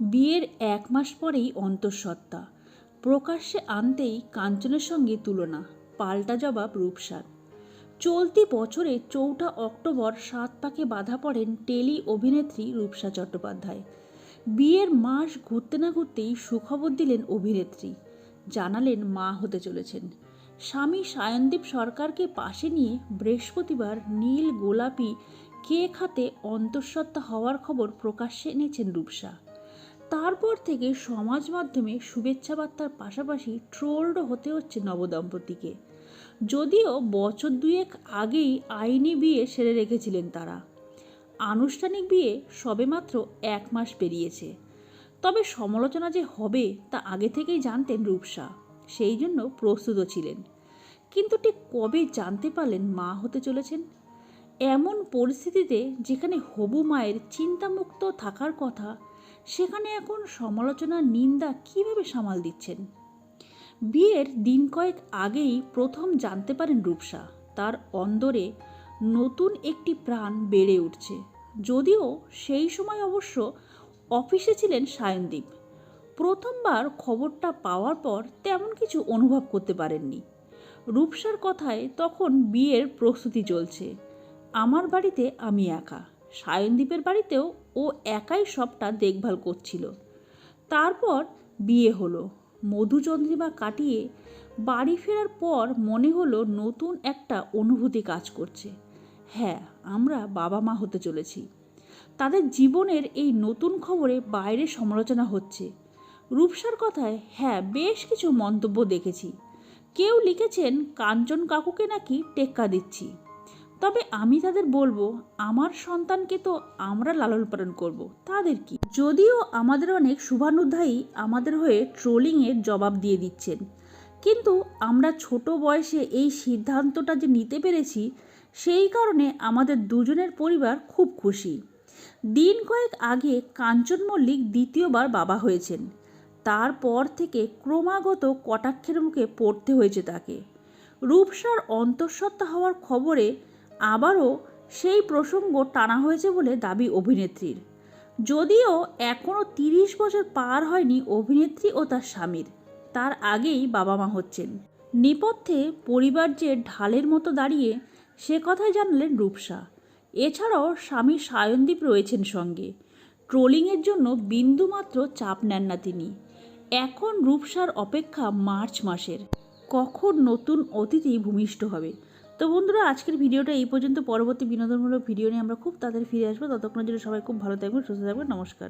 বিয়ের এক মাস পরেই অন্তঃসত্ত্বা। প্রকাশ্যে আনতেই কাঞ্চনের সঙ্গে তুলনা, পাল্টা জবাব রূপসার। চলতি বছরে চৌঠা অক্টোবর সাত পাকে বাধা পড়েন টেলি অভিনেত্রী রূপসা চট্টোপাধ্যায়। বিয়ের মাস ঘুরতে না ঘুরতেই সুখবর দিলেন অভিনেত্রী। জানালেন মা হতে চলেছেন। স্বামী সায়নদীপ সরকারকে পাশে নিয়ে বৃহস্পতিবার নীল গোলাপি কেক হাতে অন্তঃসত্ত্বা হওয়ার খবর প্রকাশ্যে এনেছেন রূপসা। তারপর থেকে সমাজ মাধ্যমে শুভেচ্ছা বার্তার পাশাপাশি ট্রোলড হতে হচ্ছে নবদম্পতিকে। যদিও বছর দুয়েক আগেই আইনি বিয়ে সেরে রেখেছিলেন তারা। আনুষ্ঠানিক বিয়ে সবেমাত্র এক মাস পেরিয়েছে। তবে সমালোচনা যে হবে তা আগে থেকেই জানতেন রূপসা, সেই জন্য প্রস্তুত ছিলেন। কিন্তু ঠিক কবে জানতে পারলেন মা হতে চলেছেন? এমন পরিস্থিতিতে যেখানে হবু মায়ের চিন্তামুক্ত থাকার কথা সেখানে এখন সমালোচনা নিন্দা কীভাবে সামাল দিচ্ছেন? বিয়ের দিন কয়েক আগেই প্রথম জানতে পারেন রূপসা। তার অন্দরে নতুন একটি প্রাণ বেড়ে উঠছে। যদিও সেই সময় অবশ্য অফিসে ছিলেন সায়নদীপ। প্রথমবার খবরটা পাওয়ার পর তেমন কিছু অনুভব করতে পারেননি। রূপসার কথায় তখন বিয়ের প্রস্তুতি চলছে। আমার বাড়িতে আমি একা। সায়নদীপের বাড়িতেও ও একাই সবটা দেখভাল করছিল। তারপর বিয়ে হলো। মধুচন্দ্রিমা কাটিয়ে বাড়ি ফেরার পর মনে হলো নতুন একটা অনুভূতি কাজ করছে। হ্যাঁ আমরা বাবা মা হতে চলেছি। তাদের জীবনের এই নতুন খবরে বাইরে সমালোচনা হচ্ছে। রূপসার কথায় হ্যাঁ বেশ কিছু মন্তব্য দেখেছি। কেউ লিখেছেন, কাঞ্চন কাকুকে নাকি টেক্কা দিচ্ছি। তবে আমি তাদের বলব, আমার সন্তানকে তো আমরা লালন পালন করব। তাদের কি? যদিও আমাদের অনেক শুভানুধ্যায়ী আমাদের হয়ে ট্রোলিংয়ের জবাব দিয়ে দিচ্ছেন। কিন্তু আমরা ছোট বয়সে এই সিদ্ধান্তটা যে নিতে পেরেছি, সেই কারণে আমাদের দুজনের পরিবার খুব খুশি। দিন কয়েক আগে কাঞ্চন মল্লিক দ্বিতীয়বার বাবা হয়েছেন। তারপর থেকে ক্রমাগত কটাক্ষের মুখে পড়তে হয়েছে তাকে। রূপসার অন্তঃসত্ত্বা হওয়ার খবরে আবারও সেই প্রসঙ্গ টানা হয়েছে বলে দাবি অভিনেত্রীর। যদিও এখনও তিরিশ বছর পার হয়নি অভিনেত্রী ও তার স্বামীর, তার আগেই বাবা মা হচ্ছেন। নেপথ্যে পরিবার যে ঢালের মতো দাঁড়িয়ে, সে কথাই জানালেন রূপসা। এছাড়াও স্বামী সায়নদীপ রয়েছেন সঙ্গে। ট্রোলিংয়ের জন্য বিন্দুমাত্র চাপ নেন না তিনি। এখন রূপসার অপেক্ষা মার্চ মাসের। কখন নতুন অতিথি ভূমিষ্ঠ হবে? তো বন্ধুরা, আজকের ভিডিওটা এই পর্যন্ত। পরবর্তী বিনোদনমূলক ভিডিও নিয়ে আমরা খুব তাদের ফিরে আসব। ততক্ষণের জন্য সবাই খুব ভালো থাকবেন, সুস্থ থাকবেন। নমস্কার।